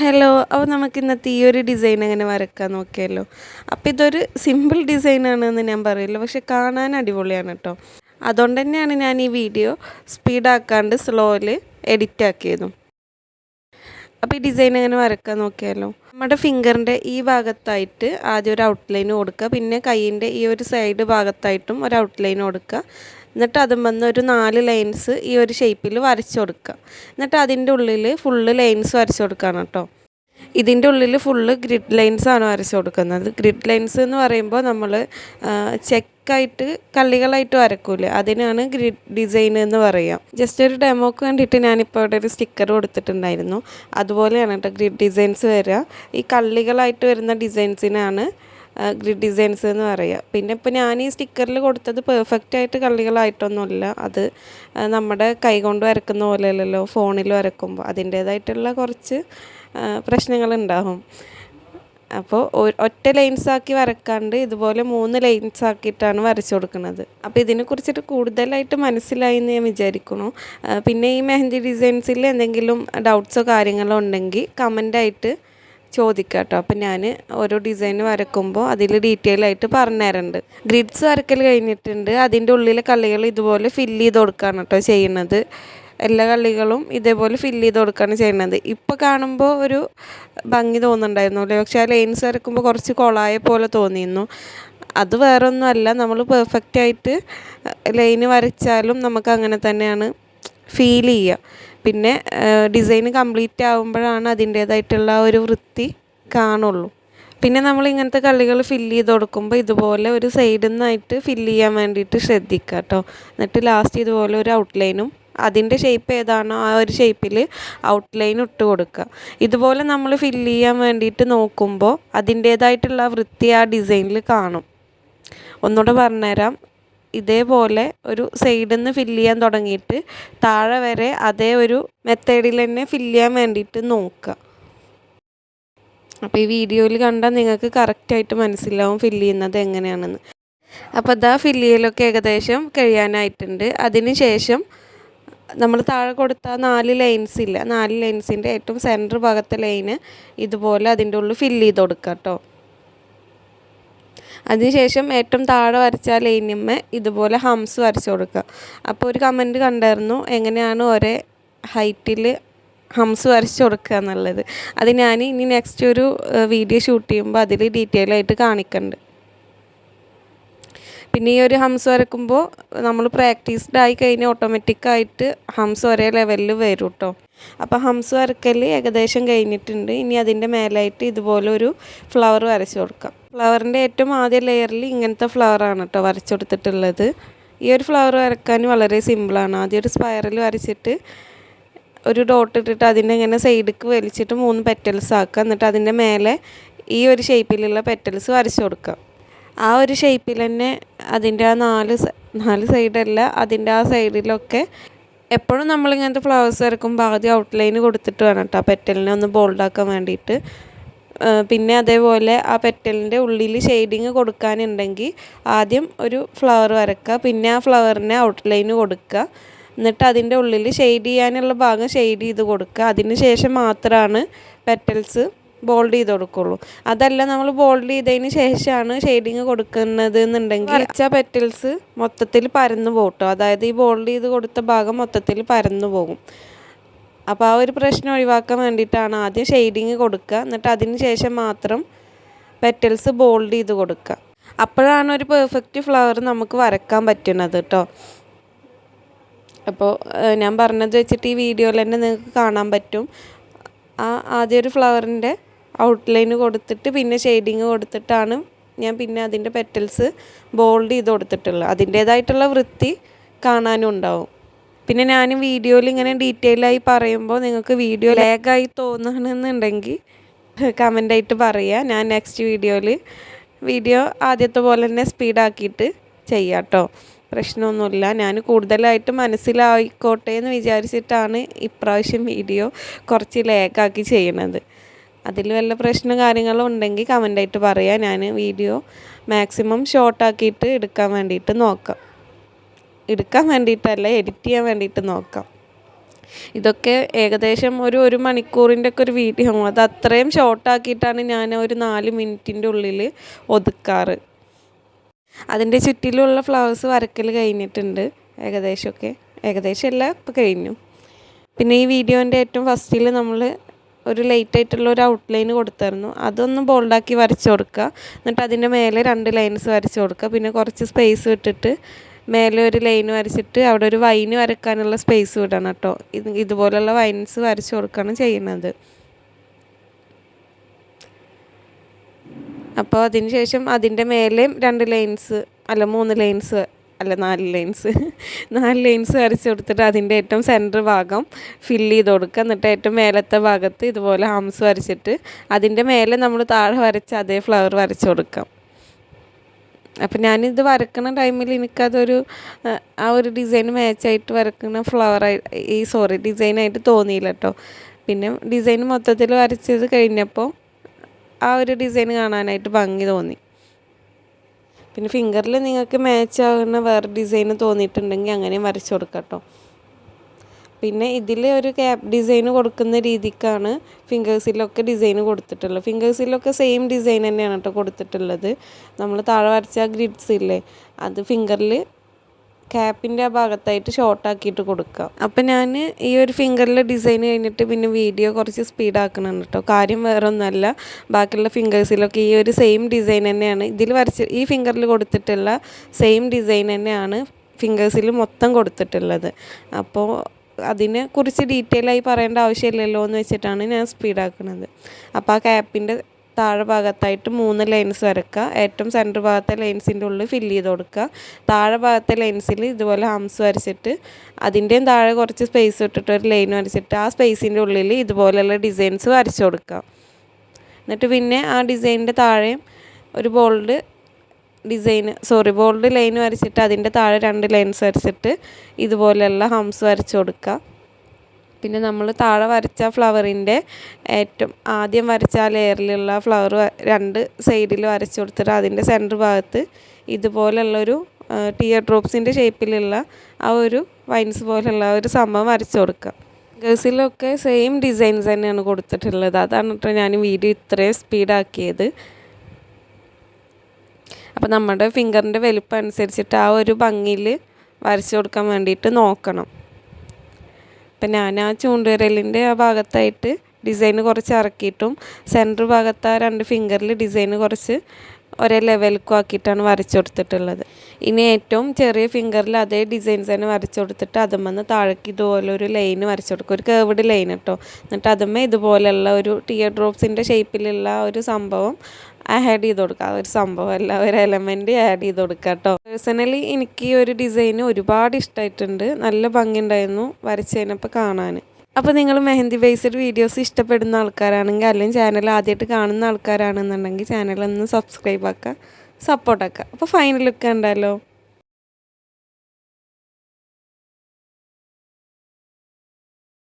Hello അപ്പോൾ നമുക്ക് ഇന്നത്തെ ഈ ഒരു ഡിസൈൻ അങ്ങനെ വരക്കാൻ നോക്കിയല്ലോ അപ്പോൾ ഇതൊരു സിമ്പിൾ ഡിസൈൻ ഡിസൈനാണെന്ന് ഞാൻ പറയില്ല പക്ഷെ കാണാൻ അടിപൊളിയാണ് കേട്ടോ അതുകൊണ്ട് തന്നെയാണ് ഞാൻ ഈ വീഡിയോ സ്പീഡാക്കാണ്ട് സ്ലോയിൽ എഡിറ്റ് ആക്കിയതും. അപ്പോൾ ഈ ഡിസൈൻ അങ്ങനെ വരക്കാൻ നോക്കിയാലോ? നമ്മുടെ ഫിംഗറിന്റെ ഈ ഭാഗത്തായിട്ട് ആദ്യം ഒരു ഔട്ട്ലൈൻ കൊടുക്കുക പിന്നെ കൈയിന്റെ ഈ ഒരു സൈഡ് ഭാഗത്തായിട്ടും ഒരു ഔട്ട്ലൈൻ കൊടുക്കുക. എന്നിട്ട് അതും വന്ന് ഒരു നാല് ലൈൻസ് ഈ ഒരു ഷേപ്പിൽ വരച്ചു കൊടുക്കുക. എന്നിട്ട് അതിന്റെ ഉള്ളിൽ ഫുള്ള് ലൈൻസ് വരച്ചു കൊടുക്കുകയാണ് കേട്ടോ. ഇതിന്റെ ഉള്ളിൽ ഫുള്ള് ഗ്രിഡ് ലൈൻസ് ആണ് വരച്ചു കൊടുക്കുന്നത്. ഗ്രിഡ് ലൈൻസ് എന്ന് പറയുമ്പോൾ നമ്മൾ ചെക്കായിട്ട് കള്ളികളായിട്ട് വരക്കൂലേ? അതിനാണ് ഗ്രിഡ് ഡിസൈൻ എന്ന് പറയാം ജസ്റ്റ് ഒരു ഡെമോക്ക് വേണ്ടിയിട്ട് ഞാനിപ്പോൾ ഇവിടെ ഒരു സ്റ്റിക്കർ കൊടുത്തിട്ടുണ്ടായിരുന്നു. അതുപോലെയാണ് കേട്ടോ ഗ്രിഡ് ഡിസൈൻസ് വരിക. ഈ കള്ളികളായിട്ട് വരുന്ന ഡിസൈൻസിനാണ് ഗ്രിഡ് ഡിസൈൻസ് എന്ന് പറയുക പിന്നെ ഇപ്പോൾ ഞാൻ ഈ സ്റ്റിക്കറിൽ കൊടുത്തത് പെർഫെക്റ്റ് ആയിട്ട് കള്ളികളായിട്ടൊന്നുമില്ല. അത് നമ്മുടെ കൈ കൊണ്ട് വരക്കുന്ന പോലെയല്ലല്ലോ ഫോണിൽ വരക്കുമ്പോൾ. അതിന്റേതായിട്ടുള്ള കുറച്ച് പ്രശ്നങ്ങളുണ്ടാകും അപ്പോൾ ഒറ്റ ലൈൻസ് ആക്കി വരക്കാണ്ട് ഇതുപോലെ മൂന്ന് ലൈൻസ് ആക്കിയിട്ടാണ് വരച്ചു കൊടുക്കുന്നത്. അപ്പോൾ ഇതിനെക്കുറിച്ചിട്ട് കൂടുതലായിട്ട് മനസ്സിലായി എന്ന് ഞാൻ വിചാരിക്കുന്നു. പിന്നെ ഈ മെഹന്തി ഡിസൈൻസിൽ എന്തെങ്കിലും ഡൗട്ട്സോ കാര്യങ്ങളോ ഉണ്ടെങ്കിൽ കമന്റായിട്ട് ചോദിക്കുക കേട്ടോ അപ്പം ഞാൻ ഓരോ ഡിസൈൻ വരക്കുമ്പോൾ അതിൽ ഡീറ്റെയിൽ ആയിട്ട് പറഞ്ഞു പറഞ്ഞുതരുന്നുണ്ട് ഗ്രിഡ്സ് വരക്കൽ കഴിഞ്ഞിട്ടുണ്ട്. അതിന്റെ ഉള്ളിലെ കള്ളികൾ ഇതുപോലെ ഫില്ല് ചെയ്ത് കൊടുക്കുകയാണ് കേട്ടോ ചെയ്യുന്നത്. എല്ലാ കള്ളികളും ഇതേപോലെ ഫില്ല് ചെയ്ത് കൊടുക്കുകയാണ് ചെയ്യുന്നത്. ഇപ്പോൾ കാണുമ്പോൾ ഒരു ഭംഗി തോന്നുന്നുണ്ടായിരുന്നു അല്ലേ? പക്ഷേ ആ ലൈൻസ് വരക്കുമ്പോൾ കുറച്ച് കൊളായ പോലെ തോന്നിയിരുന്നു. അത് വേറൊന്നുമല്ല. നമ്മൾ പെർഫെക്റ്റ് ആയിട്ട് ലൈന് വരച്ചാലും നമുക്ക് അങ്ങനെ തന്നെയാണ് ഫീൽ ചെയ്യുക. പിന്നെ ഡിസൈൻ കംപ്ലീറ്റ് ആകുമ്പോഴാണ് അതിന്റേതായിട്ടുള്ള ഒരു വൃത്തി കാണുള്ളൂ. പിന്നെ നമ്മൾ ഇങ്ങനത്തെ കള്ളികൾ ഫില്ല് ചെയ്ത് കൊടുക്കുമ്പോൾ ഇതുപോലെ ഒരു സൈഡിൽ നിന്നായിട്ട് ഫില്ല് ചെയ്യാൻ വേണ്ടിയിട്ട് ശ്രദ്ധിക്കുക കേട്ടോ എന്നിട്ട് ലാസ്റ്റ് ഇതുപോലെ ഒരു ഔട്ട്ലൈനും അതിന്റെ ഷേപ്പ് ഏതാണോ ആ ഒരു ഷേപ്പിൽ ഔട്ട്ലൈൻ ഇട്ട് കൊടുക്കുക. ഇതുപോലെ നമ്മൾ ഫില്ല് ചെയ്യാൻ വേണ്ടിയിട്ട് നോക്കുമ്പോൾ അതിന്റേതായിട്ടുള്ള വൃത്തി ആ ഡിസൈനിൽ കാണും. ഒന്നുകൂടെ പറഞ്ഞുതരാം. ഇതേപോലെ ഒരു സൈഡിൽ നിന്ന് ഫില്ല് ചെയ്യാൻ തുടങ്ങിയിട്ട് താഴെ വരെ അതേ ഒരു മെത്തേഡിൽ തന്നെ ഫില്ല് ചെയ്യാൻ വേണ്ടിയിട്ട് നോക്കുക. അപ്പോൾ ഈ വീഡിയോയിൽ കണ്ടാൽ നിങ്ങൾക്ക് കറക്റ്റായിട്ട് മനസ്സിലാവും ഫില്ല് ചെയ്യുന്നത് എങ്ങനെയാണെന്ന്. അപ്പോൾ അതാ ഫില്ല് ചെയ്യലൊക്കെ ഏകദേശം കഴിയാനായിട്ടുണ്ട്. അതിന് ശേഷം നമ്മൾ താഴെ കൊടുത്ത നാല് ലൈൻസ് ഇല്ല. നാല് ലൈൻസിന്റെ ഏറ്റവും സെന്റർ ഭാഗത്തെ ലൈന് ഇതുപോലെ അതിന്റെ ഉള്ളിൽ ഫില്ല് ചെയ്ത് കൊടുക്കുക കേട്ടോ അതിനുശേഷം ഏറ്റവും താഴെ വരച്ച ലൈനിന്മേ ഇതുപോലെ ഹംസ് വരച്ചു കൊടുക്കുക. അപ്പോൾ ഒരു കമന്റ് കണ്ടായിരുന്നു എങ്ങനെയാണ് ഒരേ ഹൈറ്റിൽ ഹംസ് വരച്ചു കൊടുക്കുക എന്നുള്ളത്. അത് ഞാൻ ഇനി നെക്സ്റ്റ് ഒരു വീഡിയോ ഷൂട്ട് ചെയ്യുമ്പോൾ അതിൽ ഡീറ്റെയിൽ ആയിട്ട് കാണിക്കുന്നുണ്ട് പിന്നെ ഈ ഒരു ഹംസ് വരക്കുമ്പോൾ നമ്മൾ പ്രാക്ടീസ്ഡ് ആയി കഴിഞ്ഞാൽ ഓട്ടോമാറ്റിക്കായിട്ട് ഹംസ് ഒരേ ലെവലിൽ വരും കേട്ടോ അപ്പോൾ ഹംസ് വരക്കൽ ഏകദേശം കഴിഞ്ഞിട്ടുണ്ട്. ഇനി അതിന്റെ മേലായിട്ട് ഇതുപോലെ ഒരു ഫ്ലവർ വരച്ചു കൊടുക്കാം. ഫ്ലവറിന്റെ ഏറ്റവും ആദ്യ ലെയറിൽ ഇങ്ങനത്തെ ഫ്ലവറാണ് കേട്ടോ വരച്ചു കൊടുത്തിട്ടുള്ളത് ഈ ഒരു ഫ്ലവർ വരക്കാൻ വളരെ സിമ്പിളാണ്. ആദ്യം ഒരു സ്പൈറൽ വരച്ചിട്ട് ഒരു ഡോട്ട് ഇട്ടിട്ട് അതിന്റെ ഇങ്ങനെ സൈഡിക്ക് വലിച്ചിട്ട് മൂന്ന് പെറ്റൽസ് ആക്കുക. എന്നിട്ട് അതിന്റെ മേലെ ഈ ഒരു ഷേപ്പിലുള്ള പെറ്റൽസ് വരച്ചു കൊടുക്കുക. ആ ഒരു ഷേപ്പിൽ തന്നെ അതിന്റെ ആ നാല് നാല് സൈഡല്ല അതിന്റെ ആ സൈഡിലൊക്കെ എപ്പോഴും നമ്മളിങ്ങനത്തെ ഫ്ലവേഴ്സ് വരക്കുമ്പോൾ ആദ്യം ഔട്ട്ലൈൻ കൊടുത്തിട്ട് വേണം കേട്ടോ പെറ്റലിനെ ഒന്ന് ബോൾഡാക്കാൻ വേണ്ടിയിട്ട്. പിന്നെ അതേപോലെ ആ പെറ്റലിന്റെ ഉള്ളിൽ ഷെയ്ഡിങ് കൊടുക്കാനുണ്ടെങ്കിൽ ആദ്യം ഒരു ഫ്ലവർ വരക്കുക. പിന്നെ ആ ഫ്ലവറിനെ ഔട്ട്ലൈൻ കൊടുക്കുക. എന്നിട്ട് അതിന്റെ ഉള്ളിൽ ഷെയ്ഡ് ചെയ്യാനുള്ള ഭാഗം ഷെയ്ഡ് ചെയ്ത് കൊടുക്കുക. അതിന് ശേഷം മാത്രമാണ് പെറ്റൽസ് ബോൾഡ് ചെയ്ത് കൊടുക്കുള്ളൂ. അതല്ല നമ്മൾ ബോൾഡ് ചെയ്തതിന് ശേഷമാണ് ഷെയ്ഡിങ് കൊടുക്കുന്നത് എന്നുണ്ടെങ്കിൽ വരച്ച പെറ്റൽസ് മൊത്തത്തിൽ പരന്നു പോകട്ടോ. അതായത് ഈ ബോൾഡ് ചെയ്ത് കൊടുത്ത ഭാഗം മൊത്തത്തിൽ പരന്നു പോകും. അപ്പോൾ ആ ഒരു പ്രശ്നം ഒഴിവാക്കാൻ വേണ്ടിയിട്ടാണ് ആദ്യം ഷെയ്ഡിങ് കൊടുക്കുക. എന്നിട്ട് അതിന് ശേഷം മാത്രം പെറ്റൽസ് ബോൾഡ് ചെയ്ത് കൊടുക്കുക. അപ്പോഴാണ് ഒരു പെർഫെക്റ്റ് ഫ്ലവർ നമുക്ക് വരക്കാൻ പറ്റുന്നത് കേട്ടോ അപ്പോൾ ഞാൻ പറഞ്ഞത് വെച്ചിട്ട് ഈ വീഡിയോയിൽ തന്നെ നിങ്ങൾക്ക് കാണാൻ പറ്റും. ആ ആദ്യം ഒരു ഫ്ലവറിന്റെ ഔട്ട്ലൈൻ കൊടുത്തിട്ട് പിന്നെ ഷെയ്ഡിങ് കൊടുത്തിട്ടാണ് ഞാൻ പിന്നെ അതിന്റെ പെറ്റൽസ് ബോൾഡ് ചെയ്ത് കൊടുത്തിട്ടുള്ളത്. അതിന്റേതായിട്ടുള്ള വൃത്തി കാണാനും ഉണ്ടാവും. പിന്നെ ഞാൻ വീഡിയോയിൽ ഇങ്ങനെ ഡീറ്റെയിൽ ആയി പറയുമ്പോൾ നിങ്ങൾക്ക് വീഡിയോ ലാഗായി തോന്നുകയാണെന്നുണ്ടെങ്കിൽ കമന്റായിട്ട് പറയുക ഞാൻ നെക്സ്റ്റ് വീഡിയോയിൽ വീഡിയോ ആദ്യത്തെ പോലെ തന്നെ സ്പീഡാക്കിയിട്ട് ചെയ്യാം കേട്ടോ പ്രശ്നമൊന്നുമില്ല. ഞാൻ കൂടുതലായിട്ട് മനസ്സിലായിക്കോട്ടെ എന്ന് വിചാരിച്ചിട്ടാണ് ഇപ്രാവശ്യം വീഡിയോ കുറച്ച് ലേക്കാക്കി ചെയ്യണത്. അതിൽ വല്ല പ്രശ്നം കാര്യങ്ങളും ഉണ്ടെങ്കിൽ കമന്റായിട്ട് പറയാം. ഞാൻ വീഡിയോ മാക്സിമം ഷോർട്ടാക്കിയിട്ട് എടുക്കാൻ വേണ്ടിയിട്ട് നോക്കാം. എടുക്കാൻ വേണ്ടിയിട്ടല്ല എഡിറ്റ് ചെയ്യാൻ വേണ്ടിയിട്ട് നോക്കാം. ഇതൊക്കെ ഏകദേശം ഒരു ഒരു മണിക്കൂറിന്റെ ഒക്കെ ഒരു വീഡിയോ. അത് അത്രയും ഷോർട്ടാക്കിയിട്ടാണ് ഞാൻ ഒരു നാല് മിനിറ്റിന്റെ ഉള്ളിൽ ഒതുക്കാറ്. അതിന്റെ ചുറ്റിലുള്ള ഫ്ലവേഴ്സ് വരക്കൽ കഴിഞ്ഞിട്ടുണ്ട് ഏകദേശമൊക്കെ. ഏകദേശം എല്ലാം ഇപ്പോൾ കഴിഞ്ഞു. പിന്നെ ഈ വീഡിയോന്റെ ഏറ്റവും ഫസ്റ്റിൽ നമ്മൾ ഒരു ലൈറ്റ് ആയിട്ടുള്ള ഒരു ഔട്ട്ലൈൻ കൊടുത്തായിരുന്നു. അതൊന്ന് ബോൾഡാക്കി വരച്ച് കൊടുക്കുക. എന്നിട്ട് അതിന്റെ മേലെ രണ്ട് ലൈൻസ് വരച്ച് കൊടുക്കുക. പിന്നെ കുറച്ച് സ്പേസ് വിട്ടിട്ട് മേലെ ഒരു ലൈൻ വരച്ചിട്ട് അവിടെ ഒരു വൈന് വരക്കാനുള്ള സ്പേസ് വിടണം കേട്ടോ. ഇത് ഇതുപോലുള്ള വൈൻസ് വരച്ച് കൊടുക്കുകയാണ് ചെയ്യുന്നത്. അപ്പോൾ അതിന് ശേഷം അതിന്റെ മേലെയും രണ്ട് ലൈൻസ് അല്ല മൂന്ന് ലൈൻസ് അല്ല നാല് ലൈൻസ് നാല് ലൈൻസ് വരച്ച് കൊടുത്തിട്ട് അതിന്റെ ഏറ്റവും സെന്റർ ഭാഗം ഫില്ല് ചെയ്ത് കൊടുക്കുക. എന്നിട്ട് ഏറ്റവും മേലത്തെ ഭാഗത്ത് ഇതുപോലെ ഹംസ് വരച്ചിട്ട് അതിന്റെ മേലെ നമ്മൾ താഴെ വരച്ച് അതേ ഫ്ലവർ വരച്ച് കൊടുക്കാം. അപ്പം ഞാനിത് വരക്കുന്ന ടൈമിൽ എനിക്കതൊരു ആ, ഒരു ഡിസൈൻ മാച്ചായിട്ട് വരക്കുന്ന ഫ്ലവറായി ഈ സോറി ഡിസൈനായിട്ട് തോന്നിയില്ല കേട്ടോ പിന്നെ ഡിസൈൻ മൊത്തത്തിൽ വരച്ചത് കഴിഞ്ഞപ്പോൾ ആ ഒരു ഡിസൈൻ കാണാനായിട്ട് ഭംഗി തോന്നി. പിന്നെ ഫിംഗറിൽ നിങ്ങൾക്ക് മാച്ച് ആകുന്ന വേറെ ഡിസൈൻ തോന്നിയിട്ടുണ്ടെങ്കിൽ അങ്ങനെയും വരച്ചു കൊടുക്കാം കേട്ടോ പിന്നെ ഇതിൽ ഒരു ക്യാപ് ഡിസൈൻ കൊടുക്കുന്ന രീതിക്കാണ് ഫിംഗേഴ്സിലൊക്കെ ഡിസൈൻ കൊടുത്തിട്ടുള്ളത്. ഫിംഗേഴ്സിലൊക്കെ സെയിം ഡിസൈൻ തന്നെയാണ് കേട്ടോ കൊടുത്തിട്ടുള്ളത്. നമ്മൾ താഴെ വരച്ച ഗ്രിഡ്സ് ഇല്ലേ അത് ഫിംഗറിൽ ക്യാപ്പിന്റെ ആ ഭാഗത്തായിട്ട് ഷോർട്ടാക്കിയിട്ട് കൊടുക്കാം. അപ്പം ഞാൻ ഈ ഒരു ഫിംഗറിൽ ഡിസൈൻ കഴിഞ്ഞിട്ട് പിന്നെ വീഡിയോ കുറച്ച് സ്പീഡാക്കണം കേട്ടോ കാര്യം വേറെ ഒന്നുമല്ല ബാക്കിയുള്ള ഫിംഗേഴ്സിലൊക്കെ ഈ ഒരു സെയിം ഡിസൈൻ തന്നെയാണ്. ഇതിൽ വരച്ച് ഈ ഫിംഗറിൽ കൊടുത്തിട്ടുള്ള സെയിം ഡിസൈൻ തന്നെയാണ് ഫിംഗേഴ്സിൽ മൊത്തം കൊടുത്തിട്ടുള്ളത്. അപ്പോൾ അതിനെ കുറിച്ച് ഡീറ്റെയിൽ ആയി പറയേണ്ട ആവശ്യമില്ലല്ലോ എന്ന് വെച്ചിട്ടാണ് ഞാൻ സ്പീഡാക്കുന്നത് അപ്പോൾ ആ ക്യാപ്പിന്റെ താഴെ ഭാഗത്തായിട്ട് മൂന്ന് ലൈൻസ് വരക്കുക ഏറ്റവും സെന്റർ ഭാഗത്തെ ലൈൻസിന്റെ ഉള്ളിൽ ഫില്ല് ചെയ്ത് കൊടുക്കുക. താഴെ ഭാഗത്തെ ലൈൻസിൽ ഇതുപോലെ ഹംസ് വരച്ചിട്ട് അതിന്റെയും താഴെ കുറച്ച് സ്പേസ് ഇട്ടിട്ട് ഒരു ലൈൻ വരച്ചിട്ട് ആ സ്പേസിന്റെ ഉള്ളിൽ ഇതുപോലെയുള്ള ഡിസൈൻസ് വരച്ചു കൊടുക്കുക. എന്നിട്ട് പിന്നെ ആ ഡിസൈനിന്റെ താഴെയും ഒരു bold design sorry bold line വരച്ചിട്ട് അതിന്റെ താഴെ രണ്ട് ലൈൻസ് വരച്ചിട്ട് ഇതുപോലെയുള്ള ഹംസ് വരച്ച് കൊടുക്കുക. പിന്നെ നമ്മൾ താഴെ വരച്ച ഫ്ലവറിന്റെ ഏറ്റവും ആദ്യം വരച്ച ആ ലെയറിലുള്ള ഫ്ലവർ രണ്ട് സൈഡിൽ വരച്ച് കൊടുത്തിട്ട് അതിന്റെ സെന്റർ ഭാഗത്ത് ഇതുപോലുള്ളൊരു ടിയർ ഡ്രോപ്സിന്റെ ഷേപ്പിലുള്ള ആ ഒരു വൈൻസ് പോലുള്ള ഒരു സംഭവം വരച്ച് കൊടുക്കുക. ഗേഴ്സിലൊക്കെ സെയിം ഡിസൈൻസ് തന്നെയാണ് കൊടുത്തിട്ടുള്ളത്. അതാണ് കേട്ടോ ഞാൻ വീഡിയോ ഇത്രയും സ്പീഡാക്കിയത് അപ്പോൾ നമ്മുടെ ഫിംഗറിന്റെ വലുപ്പം അനുസരിച്ചിട്ട് ആ ഒരു ഭംഗിയിൽ വരച്ച് കൊടുക്കാൻ വേണ്ടിയിട്ട് നോക്കണം. അപ്പം ഞാൻ ആ ചൂണ്ടുവിരലിന്റെ ആ ഭാഗത്തായിട്ട് ഡിസൈൻ കുറച്ച് ഇറക്കിയിട്ടും സെന്റർ ഭാഗത്ത് ആ രണ്ട് ഫിംഗറിൽ ഡിസൈൻ കുറച്ച് ഒരേ ലെവലിക്കും ആക്കിയിട്ടാണ് വരച്ചു കൊടുത്തിട്ടുള്ളത്. ഇനി ഏറ്റവും ചെറിയ ഫിംഗറിൽ അതേ ഡിസൈൻസ് തന്നെ വരച്ചു കൊടുത്തിട്ട് അതുമെന്ന് താഴേക്ക് ഇതുപോലെ ഒരു ലൈൻ വരച്ചു കൊടുക്കും. ഒരു കേവിഡ് ലൈൻ കേട്ടോ എന്നിട്ട് അതുമ്മേ ഇതുപോലെയുള്ള ഒരു ടിയർ ഡ്രോപ്സിന്റെ ഷേപ്പിലുള്ള ഒരു സംഭവം ആഡ് ചെയ്ത് കൊടുക്കുക ഒരു സംഭവമല്ല. ഒരു എലമെന്റ് ആഡ് ചെയ്ത് കൊടുക്കുക കേട്ടോ പേഴ്സണലി എനിക്ക് ഈ ഒരു ഡിസൈൻ ഒരുപാട് ഇഷ്ടമായിട്ടുണ്ട് നല്ല ഭംഗിയുണ്ടായിരുന്നു വരച്ച് കഴിഞ്ഞപ്പോൾ കാണാൻ അപ്പോൾ നിങ്ങൾ മെഹന്തി ബേസ്ഡ് വീഡിയോസ് ഇഷ്ടപ്പെടുന്ന ആൾക്കാരാണെങ്കിൽ അല്ലെങ്കിൽ ചാനൽ ആദ്യമായിട്ട് കാണുന്ന ആൾക്കാരാണെന്നുണ്ടെങ്കിൽ ചാനൽ ഒന്ന് സബ്സ്ക്രൈബ് ആക്കുക സപ്പോർട്ടാക്കുക അപ്പോൾ ഫൈനൽ ലുക്ക് ഉണ്ടല്ലോ